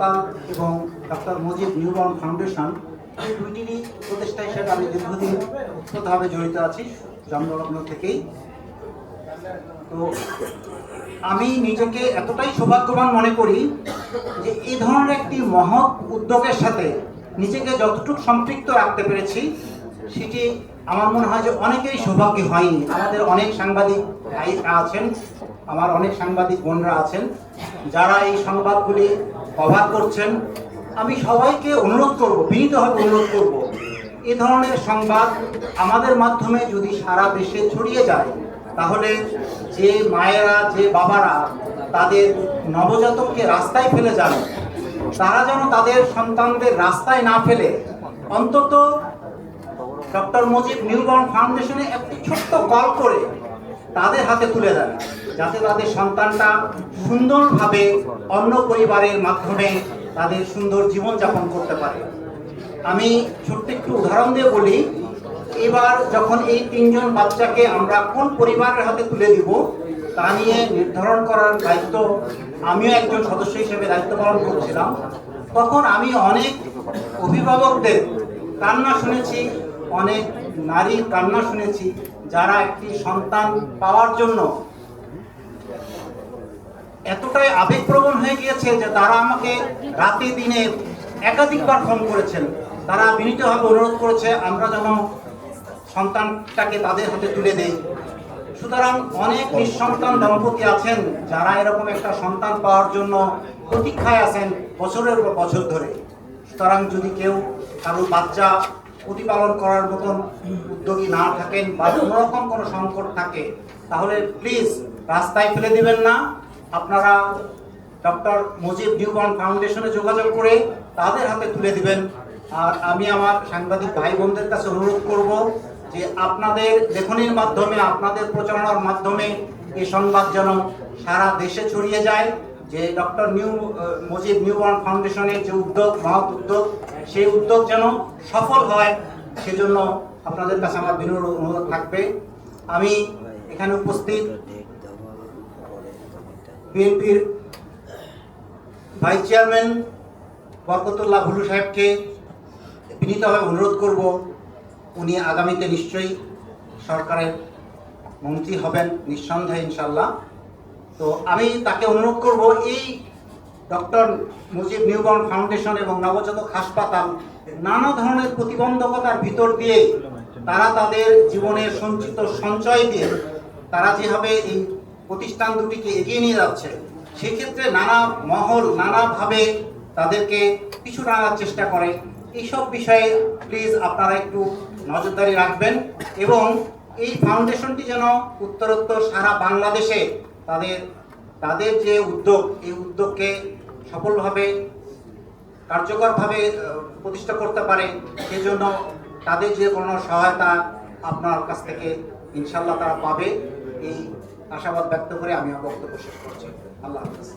হাসপাতাল এবং doctor Mujib newborn foundation এই দুইটিরই প্রতিষ্ঠা হিসেবে আমি দীর্ঘদিন ওতভাবে জড়িত আছি, জন্মলগ্ন থেকেই। তো আমি নিজেকে এতটাই সৌভাগ্যবান মনে করি যে এই ধরনের একটি মহৎ উদ্যোগের সাথে নিজেকে যতটুকু সম্পৃক্ত রাখতে পেরেছি, সেটি আমার মনে হয় যে অনেকেই সৌভাগ্য হয়নি। আমাদের অনেক সাংবাদিক ভাইরা আছেন, আমার অনেক সাংবাদিক বোনরা আছেন, যারা এই সংবাদগুলি কভার করছেন, আমি সবাইকে অনুরোধ করব, বিনীতভাবে অনুরোধ করব, এ ধরনের সংবাদ আমাদের মাধ্যমে যদি সারা দেশে ছড়িয়ে যায়, তাহলে যে মায়েরা, যে বাবারা তাদের নবজাতককে রাস্তায় ফেলে যান, তারা যেন তাদের সন্তানদের রাস্তায় না ফেলে, অন্তত ডক্টর মুজিব নিউবর্ন ফাউন্ডেশনে একটি ছোট্ট কল করে তাদের হাতে তুলে দেন, যাতে তাদের সন্তানটা সুন্দরভাবে অন্য পরিবারের মাধ্যমে তাদের সুন্দর জীবনযাপন করতে পারে। আমি ছোট্ট একটু উদাহরণ দিয়ে বলি, এবার যখন এই তিনজন বাচ্চাকে আমরা কোন পরিবারের হাতে তুলে দিব, তা নিয়ে নির্ধারণ করার দায়িত্ব আমিও একজন সদস্য হিসেবে দায়িত্ব পালন করছিলাম। তখন আমি অনেক অভিভাবকদের কান্না শুনেছি অনেক নারীর কান্না শুনেছি, যারা একটি সন্তান পাওয়ার জন্য এতটাই আবেগপ্রবণ হয়ে গিয়েছে যে তারা আমাকে রাতে দিনে একাধিকবার ফোন করেছেন। তারা বিনীতভাবে অনুরোধ করেছে, আমরা যেন সন্তানটাকে তাদের হাতে তুলে দেই। সুতরাং অনেক নিঃসন্তান দম্পতি আছেন, যারা এরকম একটা সন্তান পাওয়ার জন্য প্রতীক্ষায় আছেন বছরের পর বছর ধরে। সুতরাং যদি কেউ কারও বাচ্চা প্রতিপালন করার মতন উদ্যোগী না থাকেন বা কোনোরকম কোনো সংকট থাকে, তাহলে প্লিজ রাস্তায় ফেলে দিবেন না। আপনারা ডক্টর মুজিব নিউবর্ন ফাউন্ডেশনে যোগাযোগ করে তাদের হাতে তুলে দিবেন। আর আমি আমার সাংবাদিক ভাই বোনদের কাছে অনুরোধ করব যে আপনাদের লেখনির মাধ্যমে, আপনাদের প্রচারণার মাধ্যমে এই সংবাদ যেন সারা দেশে ছড়িয়ে যায়। যে ডক্টর নিউ মজিদ মুজিব নিউবর্ন ফাউন্ডেশনের যে উদ্যোগ, মহৎ উদ্যোগ, সেই উদ্যোগ যেন সফল হয়, সেজন্য আপনাদের কাছে আমার বিনম্র অনুরোধ থাকবে। আমি এখানে উপস্থিত বিএনপির ভাইস চেয়ারম্যান বরকতুল্লাহ ভুলু সাহেবকে বিনীতভাবে অনুরোধ করব, উনি আগামীতে নিশ্চয়ই সরকারের মন্ত্রী হবেন, নিঃসন্দেহে ইনশাল্লাহ তো আমি তাকে অনুরোধ করব, এই ডক্টর মুজিব নিউবর্ন ফাউন্ডেশন এবং নবজাতক হাসপাতাল নানা ধরনের প্রতিবন্ধকতার ভিতর দিয়ে তারা তাদের জীবনের সঞ্চিত সঞ্চয় দিয়ে তারা যেভাবে এই প্রতিষ্ঠান দুটিকে এগিয়ে নিয়ে যাচ্ছে, সেক্ষেত্রে নানা মহল নানাভাবে তাদেরকে পিছু টানার চেষ্টা করে। এইসব বিষয়ে প্লিজ আপনারা একটু নজরদারি রাখবেন এবং এই ফাউন্ডেশনটি যেন উত্তরোত্তর সারা বাংলাদেশে তাদের তাদের যে উদ্যোগ, এই উদ্যোগকে সফলভাবে, কার্যকরভাবে প্রতিষ্ঠা করতে পারে, সেজন্য তাদের যে কোনো সহায়তা আপনার কাছ থেকে ইনশাল্লাহ তারা পাবে। এই আশাবাদ ব্যক্ত করে আমি আমার বক্তব্য শেষ করছি। আল্লাহ হাফিজ।